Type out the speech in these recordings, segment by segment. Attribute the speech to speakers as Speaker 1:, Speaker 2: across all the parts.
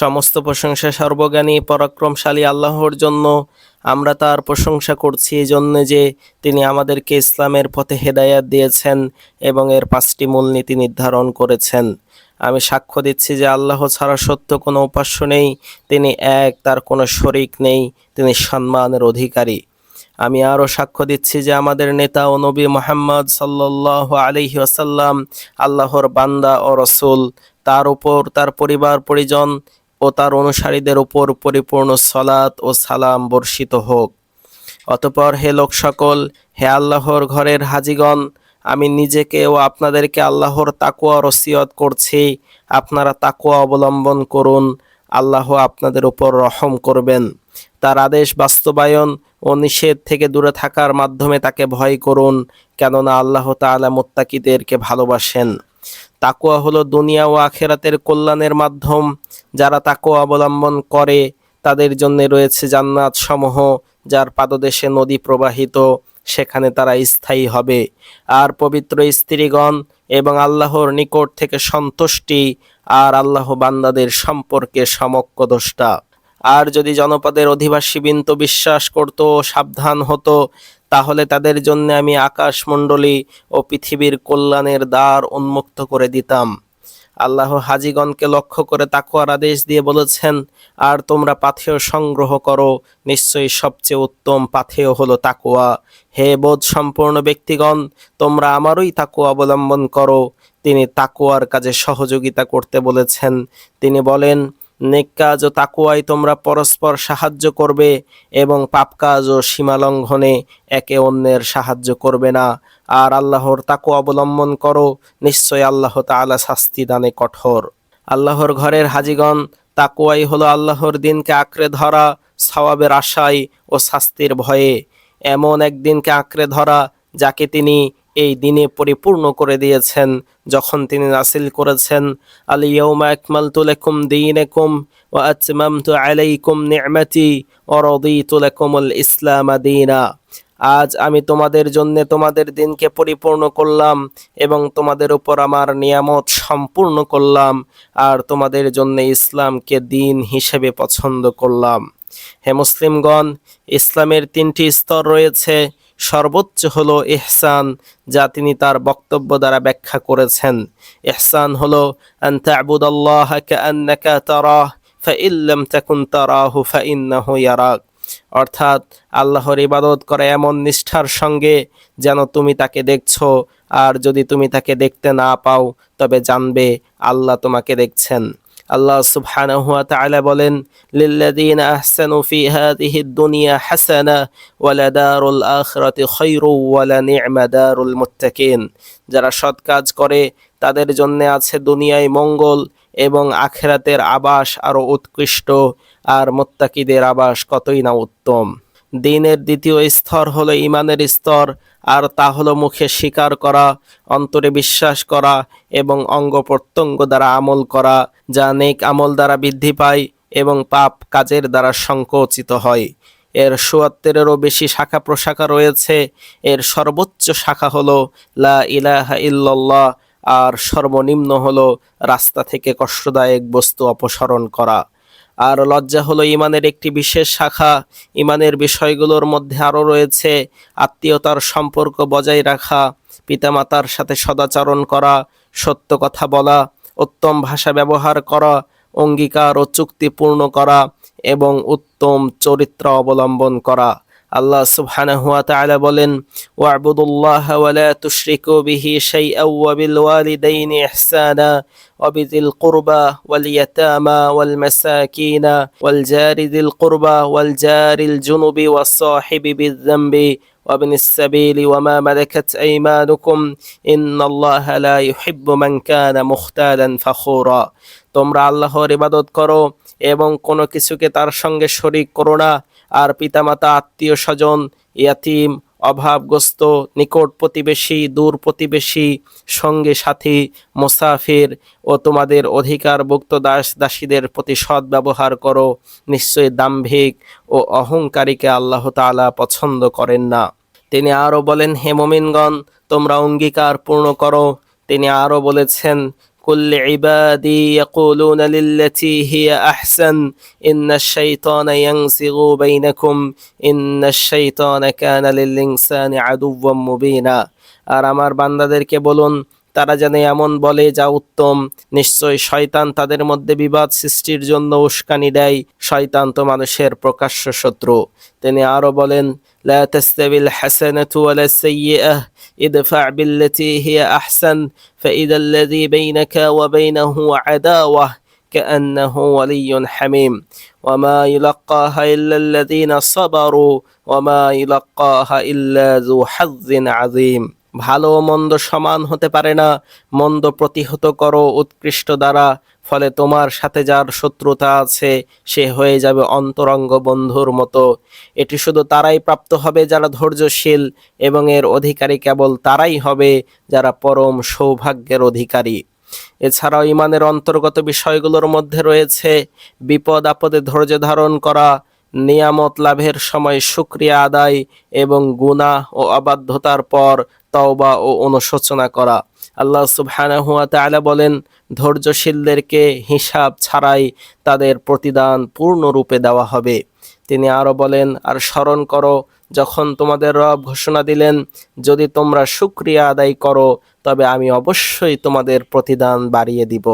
Speaker 1: সমস্ত প্রশংসা সর্বজ্ঞানী, পরাক্রমশালী আল্লাহর জন্য আমরা তার প্রশংসা করছি এই জন্য যে তিনি আমাদেরকে ইসলামের পথে হেদায়াত দিয়েছেন এবং এর পাঁচটি মূলনীতি নির্ধারণ করেছেন। আমি সাক্ষ্য দিচ্ছি যে আল্লাহ ছাড়া সত্য কোনো উপাস্য নেই, তিনি এক, তার কোনো শরিক নেই, তিনি সম্মানের অধিকারী। আমি আরও সাক্ষ্য দিচ্ছি যে আমাদের নেতা ও নবী মোহাম্মদ সাল্লাহ আলহি আসাল্লাম আল্লাহর বান্দা ও রসুল, তার উপর তার পরিবার, পরিজন ও তার অনুসারীদের উপর পরিপূর্ণ সলাত ও সালাম বর্ষিত হোক। অতপর হে লোক সকল হে আল্লাহর ঘরের হাজিগণ, আমি নিজেকে ও আপনাদেরকে আল্লাহর তাকুয়া রসিয়ত করছি। আপনারা তাকুয়া অবলম্বন করুন, আল্লাহ আপনাদের উপর রহম করবেন। তার আদেশ বাস্তবায়ন ও নিষেধ থেকে দূরে থাকার মাধ্যমে তাকে ভয় করুন, কেননা আল্লাহ তাআলা মোত্তাকিদেরকে ভালোবাসেন। তাকুয়া হলো দুনিয়া ও আখেরাতের কল্যাণের মাধ্যম। যারা তাকুয়া অবলম্বন করে, তাদের জন্য রয়েছে জান্নাত সমূহ যার পাদদেশে নদী প্রবাহিত, সেখানে তারা স্থায়ী হবে। আর পবিত্র স্ত্রীগণ এবং আল্লাহর নিকট থেকে সন্তুষ্টি, আর আল্লাহ বান্দাদের সম্পর্কে সমক্কদষ্টা আর যদি জনপদের অধিবাসী বিন্তু বিশ্বাস করত সাবধান হতো তাহলে তাদের জন্য আমি আকাশমণ্ডলী ও পৃথিবীর কল্যাণের দ্বার উন্মুক্ত করে দিতাম। আল্লাহ হাজিগণকে লক্ষ্য করে তাকুয়ার আদেশ দিয়ে বলেছেন, আর তোমরা পাথেয় সংগ্রহ করো, নিশ্চয়ই সবচেয়ে উত্তম পাথেয় হলো তাকুয়া হে বোধ সম্পূর্ণ ব্যক্তিগণ, তোমরা আমারই তাকুয়া অবলম্বন করো। তিনি তাকুয়ার কাজে সহযোগিতা করতে বলেছেন। তিনি বলেন নেক কাজ ও তাকুয়ায় তোমরা পরস্পর সাহায্য করবে এবং পাপ কাজ ও সীমালঙ্ঘনে একে অন্যের সাহায্য করবে না। আর আল্লাহর তাকু অবলম্বন করো, নিশ্চয় আল্লাহ তাআলা শাস্তি দানে কঠোর। আল্লাহর ঘরের হাজিগণ তাকুয়াই হলো আল্লাহর দিনকে আঁকড়ে ধরা, সওয়াবের আশায় ও শাস্তির ভয়ে। এমন একদিনকে আঁকড়ে ধরা, যাকে তিনি এই দিনে পরিপূর্ণ করে দিয়েছেন। যখন তিনি নাসিল করেছেন আলিয়াউমা আকমালতু লাকুম দীনাকুম ওয়া আতমামতু আলাইকুম নি'মাতি ওয়া রাদিতু লাকুমুল ইসলাম দীনা। আজ আমি তোমাদের জন্য তোমাদের দিনকে পরিপূর্ণ করলাম এবং তোমাদের উপর আমার নিয়ামত সম্পূর্ণ করলাম আর তোমাদের জন্য ইসলামকে দিন হিসেবে পছন্দ করলাম। হে মুসলিমগণ, ইসলামের তিনটি স্তর রয়েছে। সর্বোচ্চ হলো ইহসান, যা তিনি তার বক্তব্য দ্বারা ব্যাখ্যা করেছেন। ইহসান হলো অর্থাৎ, আল্লাহর ইবাদত করে এমন নিষ্ঠার সঙ্গে যেন তুমি তাকে দেখছ, আর যদি তুমি তাকে দেখতে না পাও, তবে জানবে আল্লাহ তোমাকে দেখছেন। আল্লাহ সুবহানাহু ওয়া তাআলা বলেন, লিল্লাযীনা আহসানু ফি হাযিহিদ দুনিয়া হাসানা ওয়া লাদারুল আখিরাতি খায়রু ওয়া লানি'মা দারুল মুত্তাকিন। যারা সৎ কাজ করে, তাদের জন্য আছে দুনিয়ায় মঙ্গল এবং আখেরাতের আবাস আরও উৎকৃষ্ট, আর মোত্তাকিদের আবাস কতই না উত্তম। দিনের দ্বিতীয় স্তর হলো ইমানের স্তর, আর তা হলো মুখে স্বীকার করা, অন্তরে বিশ্বাস করা এবং অঙ্গ প্রত্যঙ্গ দ্বারা আমল করা, যা নেক আমল দ্বারা বৃদ্ধি পায় এবং পাপ কাজের দ্বারা সংকোচিত হয়। এর সুয়াত্তরেরও বেশি শাখা প্রশাখা রয়েছে। এর সর্বোচ্চ শাখা হলো লা ইলাহা ইল্লাল্লাহ, আর সর্বনিম্ন হলো রাস্তা থেকে কষ্টদায়ক বস্তু অপসারণ করা। আর লজ্জা হলো ইমানের একটি বিশেষ শাখা। ইমানের বিষয়গুলোর মধ্যে আরও রয়েছে আত্মীয়তার সম্পর্ক বজায় রাখা, পিতামাতার সাথে সদাচরণ করা, সত্য কথা বলা, উত্তম ভাষা ব্যবহার করা, অঙ্গীকার ও চুক্তি পূর্ণ করা এবং উত্তম চরিত্র অবলম্বন করা। আল্লাহ সুবহানাহু ওয়া তাআলা বলেন ওয়া'বুদুল্লাহ ওয়া লা তুশরিকু বিহি শাইআন ওয়া বিল ওয়ালিদাইনি ইহসানা ওয়া বিযিল কুরবা ওয়াল ইয়াতামা ওয়াল মাসাকিনা ওয়াল জারি যিল কুরবা ওয়াল জারিল জুনুবি ওয়াস সাহিবি বিয-যামবি وابن السبيل وما ملكت أيمانكم إن الله لا يحب من كان مختالا فخورا তোমরা আল্লাহর ইবাদত করো এবং কোনো কিছুকে তার সঙ্গে শরিক করো না আর পিতামাতা আত্মীয় স্বজন ইয়াতিম, অভাবগ্রস্ত, নিকট প্রতিবেশী, দূর প্রতিবেশী, সঙ্গে সাথী, মোসাফির ও তোমাদের অধিকারভুক্ত দাস দাসীদের প্রতি সৎ ব্যবহার করো। নিশ্চয়ই দাম্ভিক ও অহংকারীকে আল্লাহ তাআলা পছন্দ করেন না। তিনি আরও বলেন, হে মোমিনগণ, তোমরা অঙ্গীকার পূর্ণ করো। তিনি আরও বলেছেন كل عبادي يقولون للتي هي أحسن إن الشيطان ينزغ بينكم إن الشيطان كان للإنسان عدوا مبينا আর আমার বান্দাদেরকে বলুন তারা যেন এমন বলে যা উত্তম নিশ্চয় শয়তান তাদের মধ্যে বিবাদ সৃষ্টির জন্য উস্কানি দেয় শয়তান তো মানুষের প্রকাশ্য শত্রু তিনি আরো বলেন لا تستوي الحسنة ولا السيئة ادفع بالتي هي أحسن فإذا الذي بينك وبينه عداوة كأنه ولي حميم وما يلقاها إلا الذين صبروا وما يلقاها إلا ذو حظ عظيم ভালো মন্দ সমান হতে পারে না। মন্দ প্রতিহত করো উৎকৃষ্ট দ্বারা, ফলে তোমার সাথে যার শত্রুতা আছে, সে হয়ে যাবে অন্তরঙ্গ বন্ধুর মতো। এটি শুধু তারাই প্রাপ্ত হবে যারা ধৈর্যশীল, এবং এর অধিকারী কেবল তারাই হবে যারা পরম সৌভাগ্যের অধিকারী। এছাড়াও ইমানের অন্তর্গত বিষয়গুলোর মধ্যে রয়েছে বিপদ আপদে ধৈর্য ধারণ করা নিয়ামত লাভের সময় শুক্রিয়া আদায় এবং গুনাহ ও অবাধ্যতার পর তওবা ও অনুশোচনা করা। আল্লাহ সুবহানাহু ওয়া তাআলা বলেন, ধৈর্যশীলদেরকে হিসাব ছাড়াই তাদের প্রতিদান পূর্ণরূপে দেওয়া হবে। তিনি আরও বলেন, আর স্মরণ করো, যখন তোমাদের রব ঘোষণা দিলেন, যদি তোমরা শুক্রিয়া আদায় করো, তবে আমি অবশ্যই তোমাদের প্রতিদান বাড়িয়ে দিব।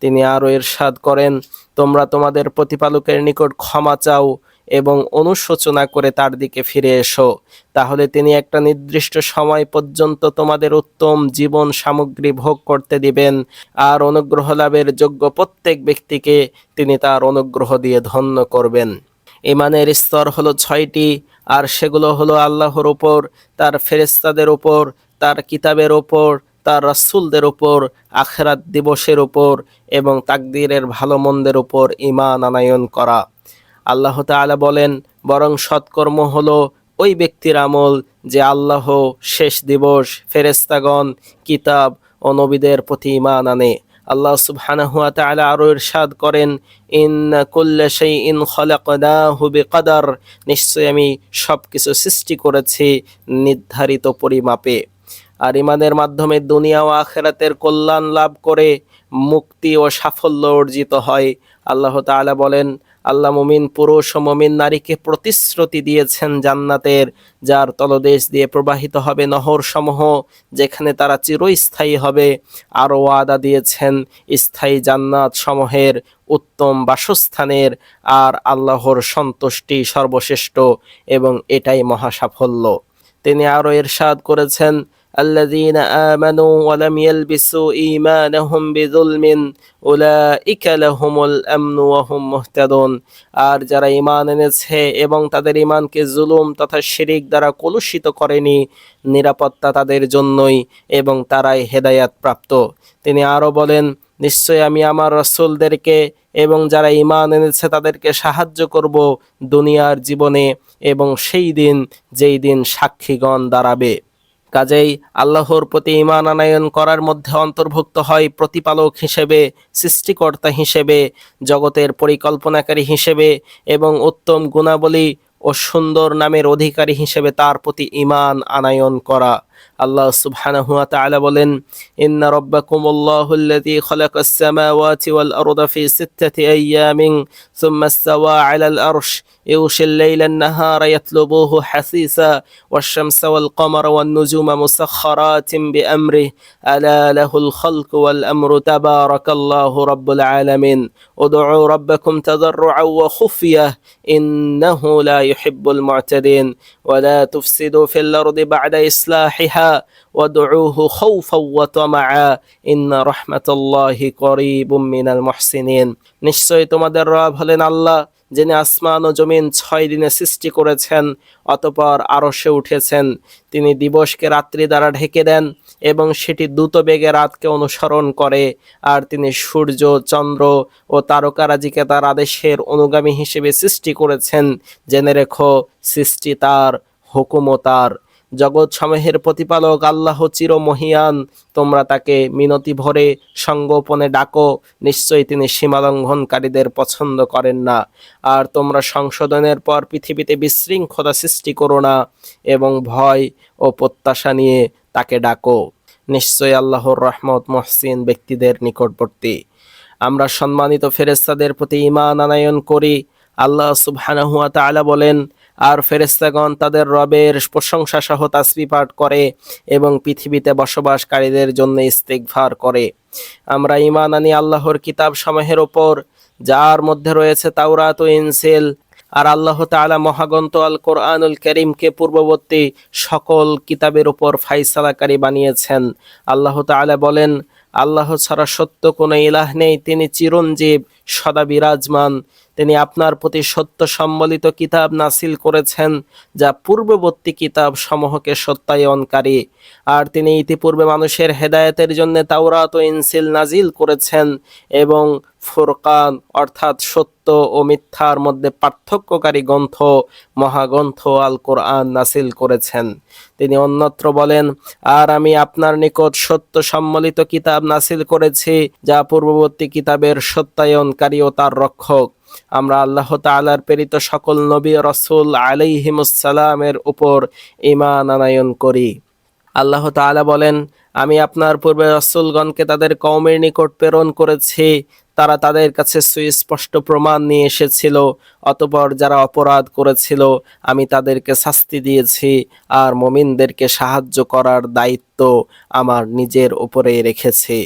Speaker 1: তিনি আরও ইরশাদ করেন, তোমরা তোমাদের প্রতিপালকের নিকট ক্ষমা চাও এবং অনুশোচনা করে তার দিকে ফিরে এসো। তাহলে তিনি একটা নির্দিষ্ট সময় পর্যন্ত তোমাদের উত্তম জীবন সামগ্রী ভোগ করতে দিবেন, আর অনুগ্রহ লাভের যোগ্য প্রত্যেক ব্যক্তিকে তিনি তার অনুগ্রহ দিয়ে ধন্য করবেন। ইমানের স্তর হলো ছয়টি, আর সেগুলো হলো আল্লাহর উপর, তার ফেরেস্তাদের উপর, তার কিতাবের উপর, তার রাসূলদের উপর, আখেরাত দিবসের উপর এবং তাকদীরের ভালো মন্দের উপর ইমান আনায়ন করা। আল্লাহ তাআলা বলেন, বরং সৎকর্ম হলো ওই ব্যক্তির আমল যে আল্লাহ শেষ দিবস ফেরেস্তাগণ কিতাব ও নবীদের প্রতি ইমান আনে। আল্লাহ সুবহানাহু ওয়া তাআলা আরও ইরশাদ করেন ইন কুল্লা শাইইন খালাকনাহু বিকদার। নিশ্চয় আমি সবকিছু সৃষ্টি করেছি নির্ধারিত পরিমাপে। আর ইমানের মাধ্যমে দুনিয়া ও আখেরাতের কল্যাণ লাভ করে মুক্তি ও সাফল্য অর্জিত হয়। আল্লাহ তাআলা বলেন, আল্লাহ মুমিন পুরুষ ও মুমিন নারীকে প্রতিশ্রুতি দিয়েছেন জান্নাতের, যার তলদেশ দিয়ে প্রবাহিত হবে নহর সমূহ যেখানে তারা চিরস্থায়ী হবে। আরও ওয়াদা দিয়েছেন, স্থায়ী জান্নাত সমূহের উত্তম বাসস্থানের আর আল্লাহর সন্তুষ্টি সর্বশ্রেষ্ঠ এবং এটাই মহা সাফল্য তিনি আরও এরশাদ করেছেন الذين آمنوا ولم يلبسوا إيمانهم بظلم أولئك لهم الأمن وهم مهتدون আর যারা ঈমান এনেছে এবং তাদের ঈমানকে জুলুম তথা শিরিক দ্বারা কলুষিত করেনি নিরাপত্তা তাদের জন্যই এবং তারাই হেদায়াত প্রাপ্ত তিনি আরো বলেন নিশ্চয় আমি আমার রসুলদেরকে এবং যারা ঈমান এনেছে তাদেরকে সাহায্য করব দুনিয়ার জীবনে এবং সেই দিন যেই দিন সাক্ষীগণ দাঁড়াবে কাজেই আল্লাহর প্রতি ইমান আনায়ন করার মধ্যে অন্তর্ভুক্ত হয় প্রতিপালক হিসেবে, সৃষ্টিকর্তা হিসেবে, জগতের পরিকল্পনাকারী হিসেবে এবং উত্তম গুণাবলী ও সুন্দর নামের অধিকারী হিসেবে তার প্রতি ইমান আনায়ন করা। আল্লাহ সুবহানাহু ওয়া তাআলা বলেন ইন্না রাব্বাকুমুল্লাহু আল্লাযী খালাকাস সামাওয়াতি ওয়াল আরদা ফি সিত্তাতি আইয়ামিন সুম্মা ইসতাওয়া আলাল আরশ يغشي الليل النهار يطلبوه حثيثا والشمس والقمر والنجوم مسخرات بأمره ألا له الخلق والأمر تبارك الله رب العالمين ادعوا ربكم تضرعا وخفية إنه لا يحب المعتدين ولا تفسدوا في الأرض بعد إصلاحها وادعوه خوفا وطمعا إن رحمة الله قريب من المحسنين নিশ্চয় তোমাদের রব হলেন আল্লাহ যিনি আসমান ও জমিন ছয় দিনে সৃষ্টি করেছেন অতপর আরশে উঠেছেন তিনি দিবসকে রাত্রি দ্বারা ঢেকে দেন এবং সেটি দ্রুত বেগে রাতকে অনুসরণ করে আর তিনি সূর্য চন্দ্র ও তারকারাজিকে তার আদেশের অনুগামী হিসেবে সৃষ্টি করেছেন জেনে রেখো সৃষ্টি তার হুকুমও তার জগৎ সমূহের প্রতিপালক আল্লাহ চির মহিয়ান তোমরা তাকে মিনতি ভরে সঙ্গোপনে ডাকো। নিশ্চয়ই তিনি সীমালঙ্ঘনকারীদের পছন্দ করেন না। আর তোমরা সংশোধনের পর পৃথিবীতে বিশৃঙ্খলা সৃষ্টি করো না এবং ভয় ও প্রত্যাশা নিয়ে তাকে ডাকো। নিশ্চয়ই আল্লাহর রহমত মহসিন ব্যক্তিদের নিকটবর্তী। আমরা সম্মানিত ফেরেস্তাদের প্রতি ঈমান আনায়ন করি। আল্লাহ সুবহানাহু ওয়া তাআলা বলেন আর ফেরেস্তাগণ তাদের রবের প্রশংসা সহ তাসবি পাঠ করে এবং পৃথিবীতে বসবাসকারীদের জন্য ইস্তেগফার করে। আমরা ঈমান আনি আল্লাহর কিতাব সমূহের ওপর যার মধ্যে রয়েছে তাওরাত ও ইনসেল। আর আল্লাহ তাআলা মহাগন্ত আল কোরআনুল করিমকে পূর্ববর্তী সকল কিতাবের উপর ফাইসালাকারী বানিয়েছেন। আল্লাহ তাআলা বলেন, আল্লাহ ছাড়া সত্য কোনো ইলাহ নেই, তিনি চিরঞ্জীব, সদা বিরাজমান। তিনি আপনার প্রতি সত্য সম্বলিত কিতাব নাসিল করেছেন, যা পূর্ববর্তী কিতাব সমূহকে সত্যায়নকারী। আর তিনি ইতিপূর্বে মানুষের হেদায়েতের জন্য তাওরাত ও ইনসিল নাজিল করেছেন এবং ফুরকান, অর্থাৎ সত্য ও মিথ্যার মধ্যে পার্থক্যকারী গ্রন্থ, মহাগ্রন্থ আল কোরআন নাসিল করেছেন। তিনি অন্যত্র বলেন, আর আমি আপনার নিকট সত্য সম্বলিত কিতাব নাসিল করেছি, যা পূর্ববর্তী কিতাবের সত্যায়নকারী ও তার রক্ষক। আমরা আল্লাহ তাআলার প্রেরিত সকল নবী রসুল আলাইহিমুসালামের উপর ঈমান আনায়ন করি। আল্লাহ তাআলা বলেন, আমি আপনার পূর্বে রসুলগণকে তাদের কওমের নিকট প্রেরণ করেছি, তারা তাদের কাছে সুস্পষ্ট প্রমাণ নিয়ে এসেছিল, অতপর যারা অপরাধ করেছিল, আমি তাদেরকে শাস্তি দিয়েছি আর মমিনদেরকে সাহায্য করার দায়িত্ব আমার নিজের উপরে রেখেছি।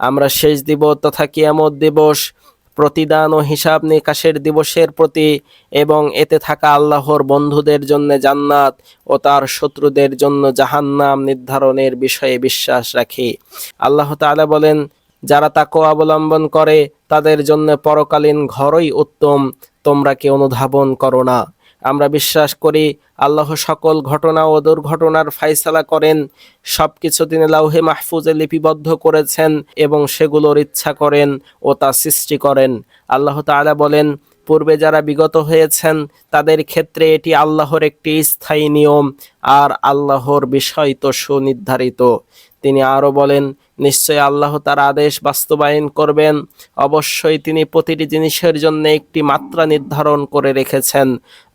Speaker 1: আমরা শেষ দিব তথা কিয়ামত দিবস প্রতিদান ও হিসাব নিকাশের দিবসের প্রতি এবং এতে থাকা আল্লাহর বন্ধুদের জন্য জান্নাত ও তার শত্রুদের জন্য জাহান্নাম নির্ধারণের বিষয়ে বিশ্বাস রাখি। আল্লাহ তালা বলেন, যারা তাকে অবলম্বন করে, তাদের জন্য পরকালীন ঘরই উত্তম। তোমরা কি অনুধাবন করো না? আমরা বিশ্বাস করি আল্লাহ সকল ঘটনা ও দুর্ঘটনার ফাইসালা করেন। সব কিছু তিনি লাউহে মাহফুজে লিপিবদ্ধ করেছেন এবং সেগুলোর ইচ্ছা করেন ও তা সৃষ্টি করেন। আল্লাহ তালা বলেন পূর্বে যারা বিগত হয়েছেন, তাদের ক্ষেত্রে এটি আল্লাহর একটি স্থায়ী নিয়ম আর আল্লাহর বিষয় তো সুনির্ধারিত। তিনি আরও বলেন, নিশ্চয় আল্লাহ তার আদেশ বাস্তবায়ন করবেন। অবশ্যই তিনি প্রতিটি জিনিসের জন্য একটি মাত্রা নির্ধারণ করে রেখেছেন।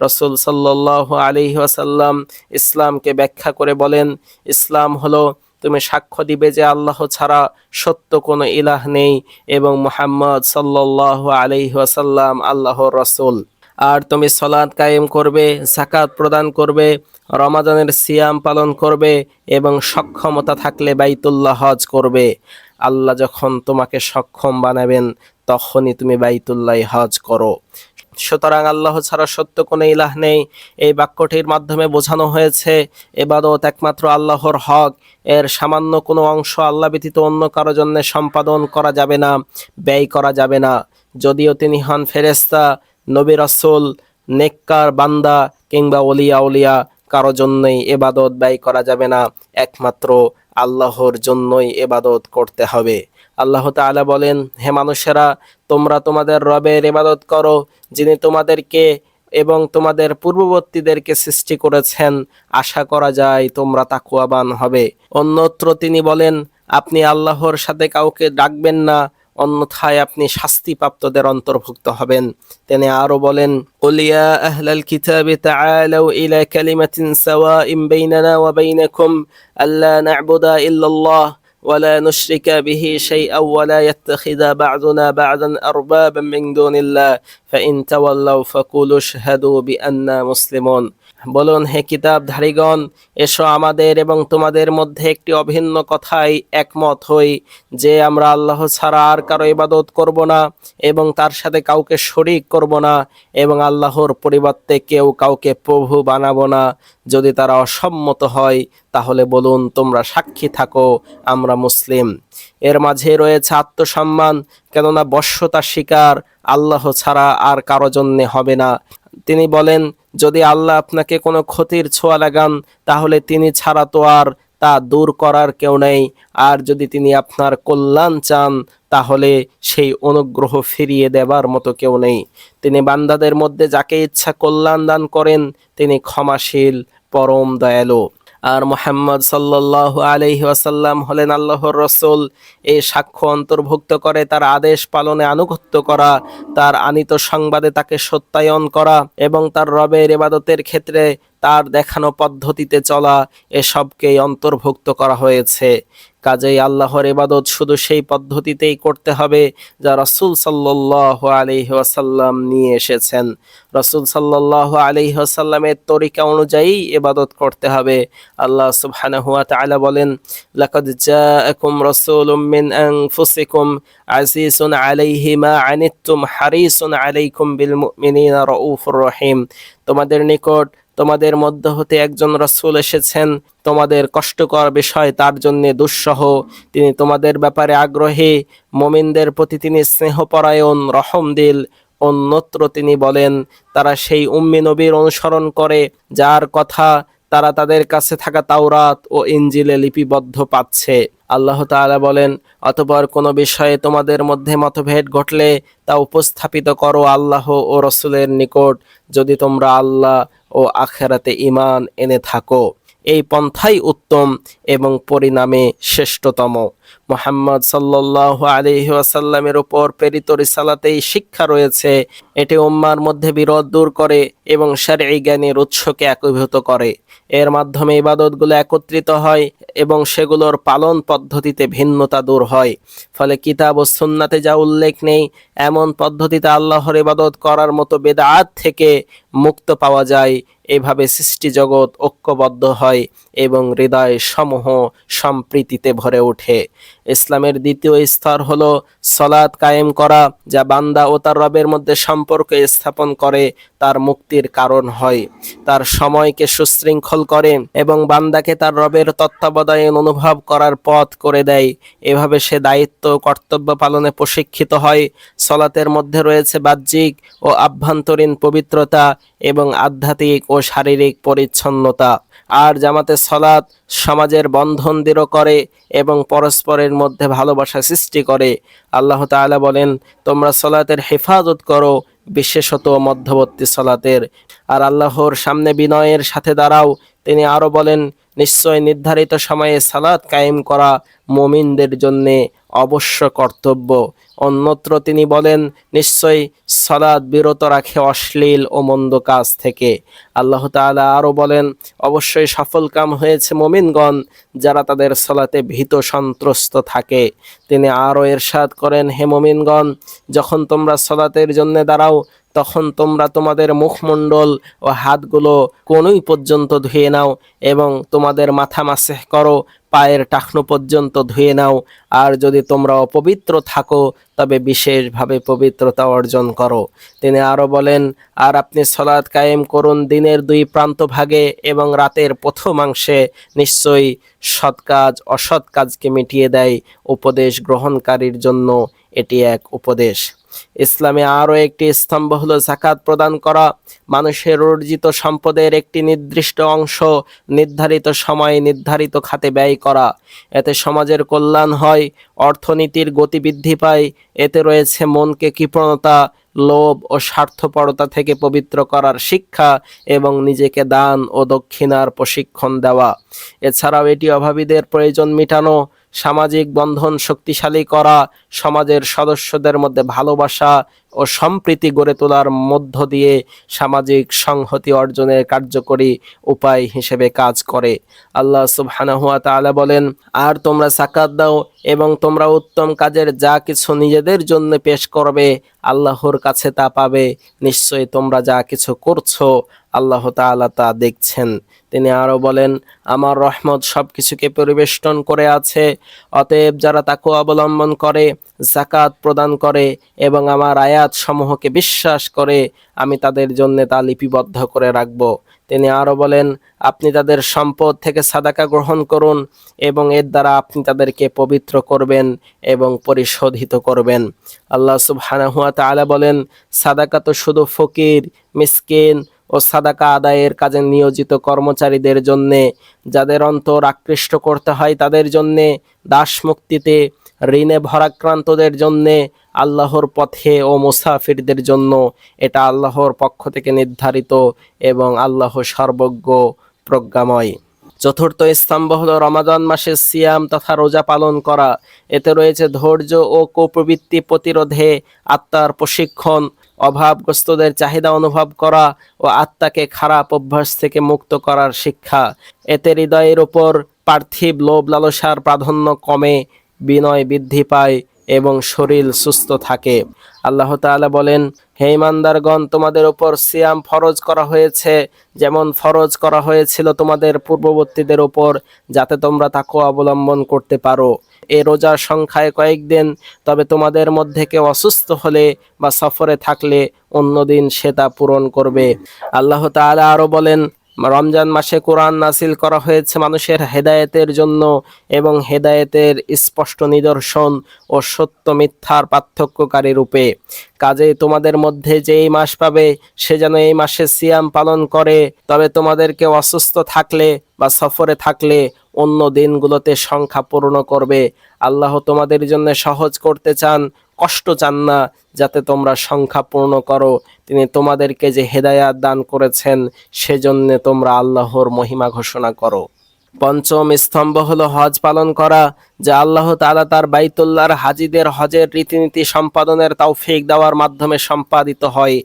Speaker 1: রসুল সাল্লাহ আলী ওয়াসাল্লাম ইসলামকে ব্যাখ্যা করে বলেন, ইসলাম হলো তুমি সাক্ষ্য দিবে যে আল্লাহ ছাড়া সত্য কোনো ইলাহ নেই এবং মুহাম্মদ সাল্লাহ আলাইহি ওয়াসাল্লাম আল্লাহর রসুল। আর তুমি সলাদ কায়েম করবে জাকাত প্রদান করবে, রমাদানের সিয়াম পালন করবে এবং সক্ষমতা থাকলে বাইতুল্লাহ হজ করবে। আল্লাহ যখন তোমাকে সক্ষম বানাবেন, তখনই তুমি বাইতুল্লাহ হজ করো। সুতরাং আল্লাহ ছাড়া সত্য কোনো ইলাহ নেই। এই বাক্যটির মাধ্যমে বোঝানো হয়েছে, এবাদত একমাত্র আল্লাহর হক। এর সামান্য কোনো অংশ আল্লাহ ব্যতীত অন্য কারও জন্য সম্পাদন করা যাবে না, ব্যয় করা যাবে না। যদিও তিনি হন ফেরেস্তা নবী রসুল, নেককার বান্দা কিংবা অলিয়া উলিয়া, কারও জন্যই এবাদত ব্যয় করা যাবে না। একমাত্র আল্লাহর জন্যই এবাদত করতে হবে। আল্লাহ তাআলা বলেন, হে মানুষেরা তোমরা তোমাদের রবের এবাদত করো, যিনি তোমাদেরকে এবং তোমাদের পূর্ববর্তীদেরকে সৃষ্টি করেছেন। আশা করা যায় তোমরা তাকুয়াবান হবে। অন্যত্র তিনি বলেন, আপনি আল্লাহর সাথে কাউকে ডাকবেন না, অন্যথায় আপনি শাস্তিপ্রাপ্তদের অন্তর্ভুক্ত হবেন। তিনি আরও বলেন উলিয়া আহলাল কিতাবি ইলা কালিমাতিন সাওয়াইন বাইনানা ওয়া বাইনাকুম আল্লা না'বুদা ইল্লাল্লাহ। ولا نشرك به شيئا ولا يتخذ بعضنا بعضا أربابا من دون الله. فإن تولوا فقولوا اشهدوا بأننا مسلمون. বলুন, হে কিতাব ধারিগণ এসো আমাদের এবং তোমাদের মধ্যে একটি অভিন্ন কথাই একমত হই, যে আমরা আল্লাহ ছাড়া আর কারও ইবাদত করব না এবং তার সাথে কাউকে শরিক করব না এবং আল্লাহর পরিবর্তে কেউ কাউকে প্রভু বানাবো না। যদি তারা অসম্মত হয়, তাহলে বলুন, তোমরা সাক্ষী থাকো, আমরা মুসলিম। এর মাঝে রয়েছে আত্মসম্মান, কেননা বশ্যতার শিকার আল্লাহ ছাড়া আর কারও জন্যে হবে না। তিনি বলেন, যদি আল্লাহ আপনাকে কোনো ক্ষতির ছোঁয়া লাগান, তাহলে তিনি ছাড়া তো আর তা দূর করার কেউ নেই। আর যদি তিনি আপনার কল্যাণ চান, তাহলে সেই অনুগ্রহ ফিরিয়ে দেবার মতো কেউ নেই। তিনি বান্দাদের মধ্যে যাকে ইচ্ছা কল্যাণ দান করেন, তিনি ক্ষমাশীল, পরম দয়ালু। আর মোহাম্মদ সাল্লাহ আলহি আসাল্লাম হলেন আল্লাহর রসুল। এই সাক্ষ্য অন্তর্ভুক্ত করে তার আদেশ পালনে আনুগত্য করা, তার আনিত সংবাদে তাকে সত্যায়ন করা এবং তার রবের এবাদতের ক্ষেত্রে তার দেখানো পদ্ধতিতে চলা, এসবকেই অন্তর্ভুক্ত করা হয়েছে। কাজেই আল্লাহর এবাদত শুধু সেই পদ্ধতিতেই করতে হবে যা রসুল সাল্লাহ আলহি ওয়াসাল্লাম নিয়ে এসেছেন। রসুল সাল্লাহ আলহি ওয়াসাল্লামের তরিকা অনুযায়ী এবাদত করতে হবে। আল্লাহ সুবহানাহু ওয়া তাআলা বলেন মিন হারিসুন আলাইকুম বিল রহিম। তোমাদের নিকট তোমাদের মধ্য হতে একজন রসুল এসেছেন। তোমাদের কষ্টকর বিষয় তার জন্য দুঃসহ। তিনি তোমাদের ব্যাপারে আগ্রহী। মোমিনদের প্রতি তিনি স্নেহপরায়ণ রহম দিল অন্যত্র তিনি বলেন, তারা সেই উম্মি নবীর অনুসরণ করে, যার কথা তারা তাদের কাছে থাকা তাওরাত ও ইঞ্জিলে লিপিবদ্ধ পাচ্ছে। আল্লাহ তালা বলেন, অতপর কোনো বিষয়ে তোমাদের মধ্যে মতভেদ ঘটলে তা উপস্থাপিত করো আল্লাহ ও রসুলের নিকট, যদি তোমরা আল্লাহ ও আখেরাতে ইমান এনে থাকো। এই পন্থাই উত্তম এবং পরিণামে শ্রেষ্ঠতম। মোহাম্মদ সাল্লাহ আলহি আসাল্লামের উপর প্রেরিত রিসালাতেই শিক্ষা রয়েছে। এটি উম্মার মধ্যে বিরোধ দূর করে এবং সারি জ্ঞানের উৎসকে একীভূত করে। এর মাধ্যমে ইবাদতগুলো একত্রিত হয় এবং সেগুলোর পালন পদ্ধতিতে ভিন্নতা দূর হয়। ফলে কিতাব ও সুন্নাতে যা উল্লেখ নেই, এমন পদ্ধতিতে আল্লাহর ইবাদত করার মতো বেদাত থেকে মুক্ত পাওয়া যায়। এভাবে সৃষ্টি জগৎ ঐক্যবদ্ধ হয় এবং হৃদয় সমূহ সম্প্রীতিতে ভরে ওঠে। ইসলামের দ্বিতীয় স্তর হলো সলাদ কায়েম করা, যা বান্দা ও তার রবের মধ্যে সম্পর্ক স্থাপন করে, তার মুক্তির কারণ হয়। তার সময়কে সুশৃঙ্খল করে এবং বান্দাকে তার রবের তত্ত্বাবধায়ন অনুভব করার পথ করে দেয়। এভাবে সে দায়িত্ব কর্তব্য পালনে প্রশিক্ষিত হয়। সলাতের মধ্যে রয়েছে বাহ্যিক ও আভ্যন্তরীণ পবিত্রতা এবং আধ্যাত্মিক ও শারীরিক পরিচ্ছন্নতা। আর জামাতে সলাৎ সমাজের বন্ধন দৃঢ় করে এবং পরস্পরের মধ্যে ভালোবাসা সৃষ্টি করে। আল্লাহ তালা বলেন, তোমরা সলাতের হেফাজত করো, বিশেষত মধ্যবর্তী সলাতের। আর আল্লাহর সামনে বিনয়ের সাথে দাঁড়াও তিনি আরও বলেন, নিশ্চয় নির্ধারিত সময়ে সালাত কায়েম করা মুমিনদের জন্যে অবশ্য কর্তব্য। অন্যত্র তিনি বলেন নিশ্চয়ই সালাদ বিরত রাখে অশ্লীল ও মন্দ কাজ থেকে। আল্লাহ তাআলা আরও বলেন, অবশ্যই সফল কাম হয়েছে মোমিনগণ যারা তাদের সলাতে ভীত সন্ত্রস্ত থাকে। তিনি আরও এরশাদ করেন, হে মোমিনগণ, যখন তোমরা সলাতের জন্য দাঁড়াও তখন তোমরা তোমাদের মুখমণ্ডল ও হাতগুলো কোনই পর্যন্ত ধুয়ে নাও এবং তোমাদের মাথা মাসেহ করো, পায়ের টাকনো পর্যন্ত ধুয়ে নাও। আর যদি তোমরা অপবিত্র থাকো, তবে বিশেষভাবে পবিত্রতা অর্জন করো। তিনি আরও বলেন, আর আপনি সলাদ কায়েম করুন দিনের দুই প্রান্ত ভাগে এবং রাতের প্রথমাংশে নিশ্চয়ই সৎ কাজ অসৎ কাজকে মিটিয়ে দেয় উপদেশ গ্রহণকারীর জন্য এটি এক উপদেশ। ইসলামে আরও একটি স্তম্ভ হলো জাকাত প্রদান করা। মানুষের অর্জিত সম্পদের একটি নির্দিষ্ট অংশ নির্ধারিত সময়ে নির্ধারিত খাতে ব্যয় করা। এতে সমাজের কল্যাণ হয়, অর্থনীতির গতি বৃদ্ধি পায়, এতে রয়েছে মনকে কৃপণতা, লোভ ও স্বার্থপরতা থেকে পবিত্র করার শিক্ষা এবং নিজেকে দান ও দক্ষিণার প্রশিক্ষণ দেওয়া। এছাড়াও এটি অভাবীদের প্রয়োজন মেটানো সামাজিক বন্ধন শক্তিশালী করা, সমাজের সদস্যদের মধ্যে ভালোবাসা ও সম্প্রীতি গড়ে তোলার মধ্য দিয়ে সামাজিক সংহতি অর্জনের কার্যকরী উপায় হিসেবে কাজ করে। আল্লাহ সুবহানাহু ওয়া তাআলা বলেন, আর তোমরা সাকাত দাও এবং তোমরা উত্তম কাজের যা কিছু নিজেদের জন্য পেশ করবে, আল্লাহর কাছে তা পাবে। নিশ্চয়ই তোমরা যা কিছু করছ আল্লাহ তাআলা তা দেখছেন। তিনি আরও বলেন, আমার রহমত সব কিছুকে পরিবেষ্টন করে আছে। অতএব যারা তাকে অবলম্বন করে জাকাত প্রদান করে এবং আমার আয়াত সমূহকে বিশ্বাস করে, আমি তাদের জন্য তা লিপিবদ্ধ করে রাখব। তিনি আরও বলেন, আপনি তাদের সম্পদ থেকে সাদাকা গ্রহণ করুন এবং এর দ্বারা আপনি তাদেরকে পবিত্র করবেন এবং পরিশোধিত করবেন। আল্লাহ সুবহানাহু ওয়া তাআলা বলেন, সাদাকা তো শুধু ফকির, মিসকিন ও সাদাকা আদায়ের কাজে নিয়োজিত কর্মচারীদের জন্যে যাদের অন্তর আকৃষ্ট করতে হয় তাদের জন্যে দাস মুক্তিতে ঋণে ভরাক্রান্তদের জন্যে আল্লাহর পথে ও মুসাফিরদের জন্য এটা আল্লাহর পক্ষ থেকে নির্ধারিত এবং আল্লাহ সর্বজ্ঞ প্রজ্ঞাময়। চতুর্থ স্তম্ভ হল রমাদান মাসের সিয়াম তথা রোজা পালন করা। এতে রয়েছে ধৈর্য ও কুপ্রবৃত্তি প্রতিরোধে আত্মার প্রশিক্ষণ অভাবগ্রস্তদের চাহিদা অনুভব করা ও আত্মাকে খারাপ অভ্যাস থেকে মুক্ত করার শিক্ষা। এতে হৃদয়ের ওপর পার্থিব লোভ লালসার প্রাধান্য কমে, বিনয় বৃদ্ধি পায় এবং শরীর সুস্থ থাকে। আল্লাহ তাআলা বলেন, হে ইমানদারগণ তোমাদের ওপর সিয়াম ফরজ করা হয়েছে। যেমন ফরজ করা হয়েছিল তোমাদের পূর্ববর্তীদের উপর, যাতে তোমরা তাকে অবলম্বন করতে পারো। এ রোজার সংখ্যায় কয়েকদিন, তবে তোমাদের মধ্যে কেউ অসুস্থ হলে বা সফরে থাকলে অন্যদিন সে তা পূরণ করবে। আল্লাহ তাআলা আরও বলেন রমজান মাসে কোরআন নাসিল করা হয়েছে মানুষের হেদায়েতের জন্য এবং হেদায়েতের স্পষ্ট নিদর্শন ও সত্য মিথ্যার পার্থক্যকারী রূপে। কাজেই তোমাদের মধ্যে যে এই মাস পাবে, সে যেন এই মাসে সিয়াম পালন করে। তবে তোমাদেরকে অসুস্থ থাকলে বা সফরে থাকলে অন্য দিনগুলোতে সংখ্যা পূর্ণ করবে। আল্লাহ তোমাদের জন্য সহজ করতে চান কষ্ট চান না যাতে তোমরা সংখ্যা পূর্ণ করো। তিনি তোমাদেরকে যে হেদায়াত দান করেছেন, সেজন্যে তোমরা আল্লাহর মহিমা ঘোষণা করো। পঞ্চম স্তম্ভ হলো হজ পালন করা, যা আল্লাহ তালা তার বাইতুল্লার হাজিদের হজের রীতিনীতি সম্পাদনের তৌফিক দেওয়ার মাধ্যমে সম্পাদিত হয়।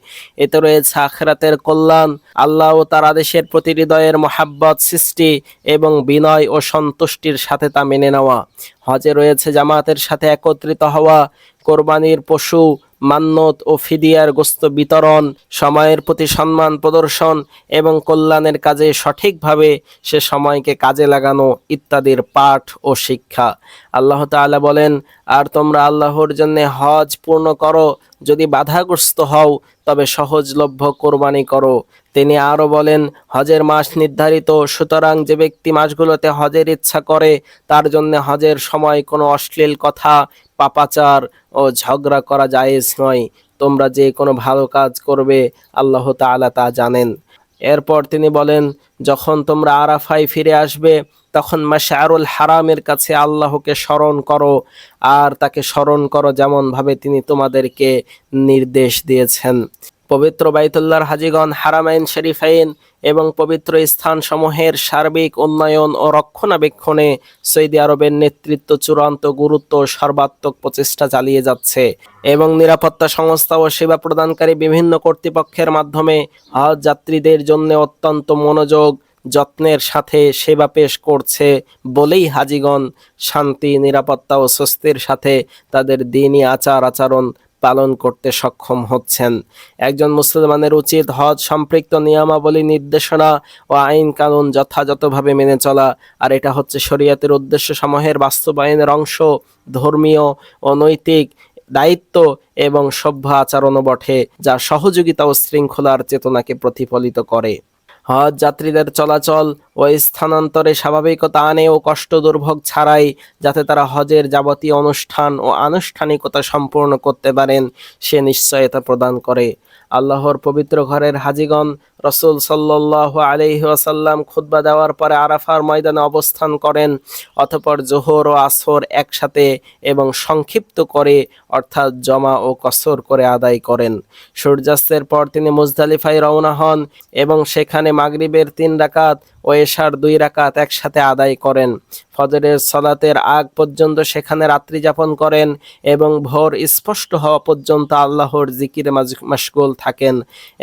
Speaker 1: এতে রয়েছে আখরাতের কল্যাণ, আল্লাহ ও তার আদেশের প্রতি হৃদয়ের মহাব্বত সৃষ্টি এবং বিনয় ও সন্তুষ্টির সাথে তা মেনে নেওয়া। হজে রয়েছে জামাতের সাথে একত্রিত হওয়া কোরবানির পশু মান্যত ও ফিদিয়ার গোস্ত বিতরণ, সময়ের প্রতি সম্মান প্রদর্শন এবং কল্যাণের কাজে সঠিকভাবে সে সময়কে কাজে লাগানো ইত্যাদির পাঠ ও শিক্ষা। আল্লাহ তাআলা বলেন, আর তোমরা আল্লাহর জন্যে হজ পূর্ণ করো, যদি বাধাগ্রস্ত হও, তবে সহজলভ্য কোরবানি করো। তিনি আরও বলেন, হজের মাস নির্ধারিত, সুতরাং যে ব্যক্তি মাসগুলোতে হজের ইচ্ছা করে, তার জন্য হজের সময় কোনো অশ্লীল কথা পাপাচার ও ঝগড়া করা জায়েজ নয়। তোমরা যে কোনো ভালো কাজ করবে, আল্লাহ তাআলা তা জানেন। এরপর তিনি বলেন, যখন তোমরা আরাফায় ফিরে আসবে, তখন মাশারুল হারামের কাছে আল্লাহকে স্মরণ করো, আর তাকে স্মরণ করো যেমনভাবে তিনি তোমাদেরকে নির্দেশ দিয়েছেন। পবিত্র বাইতুল্লাহর হাজিগণ হারামাইন শরীফাইন এবং পবিত্র স্থানসমূহের সার্বিক উন্নয়ন ও রক্ষণাবেক্ষণে সৌদি আরবের নেতৃত্ব চূড়ান্ত গুরুত্ব সর্বাত্মক প্রচেষ্টা চালিয়ে যাচ্ছে এবং নিরাপত্তা সংস্থা ও সেবা প্রদানকারী বিভিন্ন কর্তৃপক্ষের মাধ্যমে হজ যাত্রীদের জন্য অত্যন্ত মনোযোগ, যত্নের সাথে সেবা পেশ করছে বলেই হাজিগণ শান্তি, নিরাপত্তা ও স্বস্তির সাথে তাদের দিনই আচার আচরণ পালন করতে সক্ষম হচ্ছেন। একজন মুসলমানের উচিত হজ সম্পৃক্ত নিয়মাবলী, নির্দেশনা ও আইন কানুন যথাযথভাবে মেনে চলা, আর এটা হচ্ছে শরীয়তের উদ্দেশ্য সমূহের বাস্তবায়নের অংশ। ধর্মীয় ও নৈতিক দায়িত্ব এবং সভ্য আচরণও বটে, যা সহযোগিতা ও শৃঙ্খলার চেতনাকে প্রতিফলিত করে। হজ যাত্রীদের চলাচল ও স্থানান্তরে স্বাভাবিকতা আনে ও কষ্ট দুর্ভোগ ছাড়াই যাতে তারা হজের যাবতীয় অনুষ্ঠান ও আনুষ্ঠানিকতা সম্পূর্ণ করতে পারেন, সে নিশ্চয়তা প্রদান করে। আল্লাহর পবিত্র ঘরের হাজিগণ রসুল সাল্লাহ আলহি আসাল্লাম খুদ্া দেওয়ার পরে আরাফার ময়দানে অবস্থান করেন, অতপর জোহর ও আসর একসাথে এবং সংক্ষিপ্ত করে, অর্থাৎ জমা ও কসর করে আদায় করেন। সূর্যাস্তের পর তিনি মুজদালিফায় রওনা হন এবং সেখানে মাগরিবের তিন রাকাত ও এশার দুই রাকাত একসাথে আদায় করেন। ফজরের সলাতের আগ পর্যন্ত সেখানে রাত্রি যাপন করেন এবং ভোর স্পষ্ট হওয়া পর্যন্ত আল্লাহর জিকিরে মাশগুল থাকেন।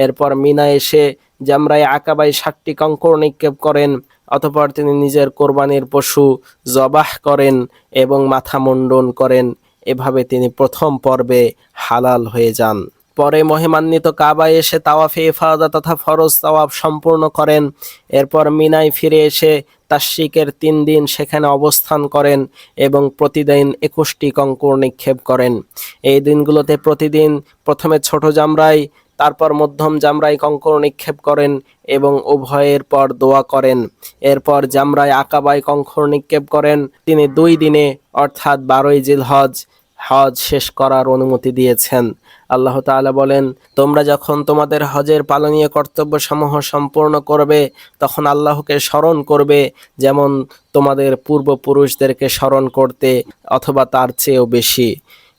Speaker 1: এরপর মিনা এসে জামরায় আকাবাই ষাটটি কঙ্কর নিক্ষেপ করেন, অতপর তিনি নিজের কোরবানির পশু জবাহ করেন এবং মাথা মুন্ডন করেন। এভাবে তিনি প্রথম পর্বে হালাল হয়ে যান। পরে মহিমান্বিত কাবায় এসে তাওয়াফে ইফাদা তথা ফরজ তাওয়াফ সম্পূর্ণ করেন। এরপর মিনায় ফিরে এসে তাশ্রিকের তিন দিন সেখানে অবস্থান করেন এবং প্রতিদিন একুশটি কঙ্কর নিক্ষেপ করেন। এই দিনগুলোতে প্রতিদিন প্রথমে ছোট জামরাই তারপর মধ্যম জামরাই কঙ্কর নিক্ষেপ করেন এবং উভয়ের পর দোয়া করেন। এরপর জামরায় আকাবায় কঙ্কর নিক্ষেপ করেন। তিনি দুই দিনে, অর্থাৎ বারোই জিল হজ হজ শেষ করার অনুমতি দিয়েছেন। আল্লাহ তাআলা বলেন, তোমরা যখন তোমাদের হজের পালনীয় কর্তব্য সমূহ সম্পূর্ণ করবে, তখন আল্লাহকে স্মরণ করবে, যেমন তোমাদের পূর্বপুরুষদেরকে স্মরণ করতে অথবা তার চেয়েও বেশি।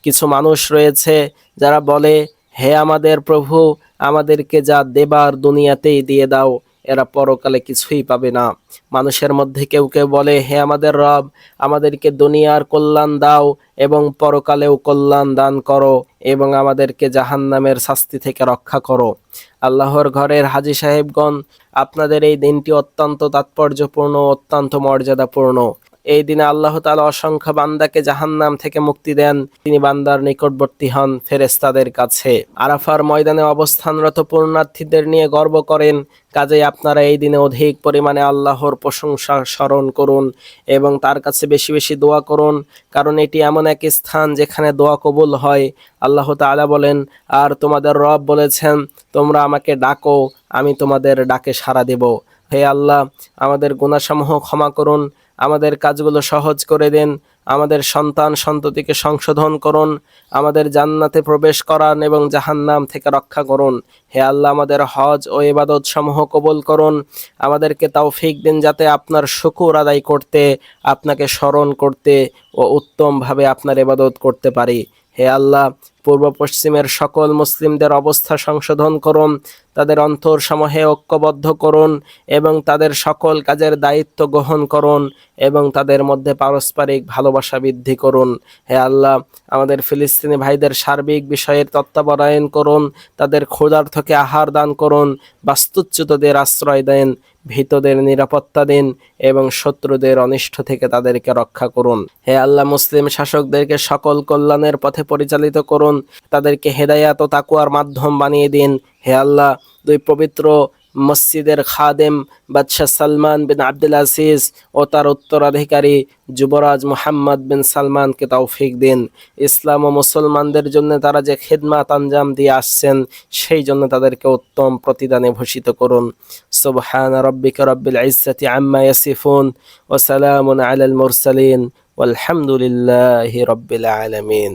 Speaker 1: কিছু মানুষ রয়েছে যারা বলে হে আমাদের প্রভু, আমাদেরকে যা দেবার দুনিয়াতেই দিয়ে দাও, এরা পরকালে কিছুই পাবে না। মানুষের মধ্যে কেউ কেউ বলে, হে আমাদের রব, আমাদেরকে দুনিয়ার কল্যাণ দাও এবং পরকালেও কল্যাণ দান করো এবং আমাদেরকে জাহান্নামের শাস্তি থেকে রক্ষা করো। আল্লাহর ঘরের হাজি সাহেবগণ, আপনাদের এই দিনটি অত্যন্ত তাৎপর্যপূর্ণ, অত্যন্ত মর্যাদাপূর্ণ। এই দিনে আল্লাহ তাআলা অসংখ্য বান্দাকে জাহান্নাম থেকে মুক্তি দেন। তিনি বান্দার নিকটবর্তী হন ফেরেস্তাদের কাছে। আরাফার ময়দানে অবস্থানরত পূর্ণার্থীদের নিয়ে গর্ব করেন। কাজেই আপনারা এই দিনে অধিক পরিমাণে আল্লাহর প্রশংসা স্মরণ করুন এবং তার কাছে বেশি বেশি দোয়া করুন, কারণ এটি এমন এক স্থান যেখানে দোয়া কবুল হয়। আল্লাহ তাআলা বলেন, আর তোমাদের রব বলেছেন, তোমরা আমাকে ডাকো, আমি তোমাদের ডাকে সাড়া দেব। হে আল্লাহ, আমাদের গুণাসমূহ ক্ষমা করুন, আমাদের কাজগুলো সহজ করে দেন, আমাদের সন্তান সন্ততিকে সংশোধন করুন, আমাদের জান্নাতে প্রবেশ করান এবং জাহান্নাম থেকে রক্ষা করুন। হে আল্লাহ, আমাদের হজ ও ইবাদত সমূহ কবুল করুন, আমাদেরকে তৌফিক দিন যাতে আপনার শুকুর আদায় করতে, আপনাকে স্মরণ করতে ও উত্তমভাবে আপনার এবাদত করতে পারি। হে আল্লাহ পূর্ব পশ্চিমের সকল মুসলিমদের অবস্থা সংশোধন করুন, তাদের অন্তর সমূহে ঐক্যবদ্ধ করুন এবং তাদের সকল কাজের দায়িত্ব গ্রহণ করুন এবং তাদের মধ্যে পারস্পরিক ভালোবাসা বৃদ্ধি করুন। হে আল্লাহ, আমাদের ফিলিস্তিনি ভাইদের সার্বিক বিষয়ের তত্ত্বাবধান করুন, তাদের ক্ষুধার্থকে আহার দান করুন, বাস্তুচ্যুতদের আশ্রয় দেন, ভীতদের নিরাপত্তা দিন এবং শত্রুদের অনিষ্ট থেকে তাদেরকে রক্ষা করুন। হে আল্লাহ, মুসলিম শাসকদেরকে সকল কল্যাণের পথে পরিচালিত করুন করুন তাদেরকে হেদায়াত ও তাকুয়ার মাধ্যম বানিয়ে দিন। হে আল্লাহ, দুই পবিত্র মসজিদের খাদেম বাদশাহ সালমান বিন আবদুল আসিস ও তার উত্তরাধিকারী যুবরাজ মোহাম্মদ বিন সালমানকে তৌফিক দিন। ইসলাম ও মুসলমানদের জন্য তারা যে খেদমাত আঞ্জাম দিয়ে আসছেন, সেই জন্য তাদেরকে উত্তম প্রতিদানে ভূষিত করুন। সুবহান রব্বিক রব্বিল ইজ্জাতি আম্মা ইয়াসিফুন ওয়া সালামুন আলাল মুরসালিন। ওয়ালহামদুলিল্লাহি রব্বিল আলামিন।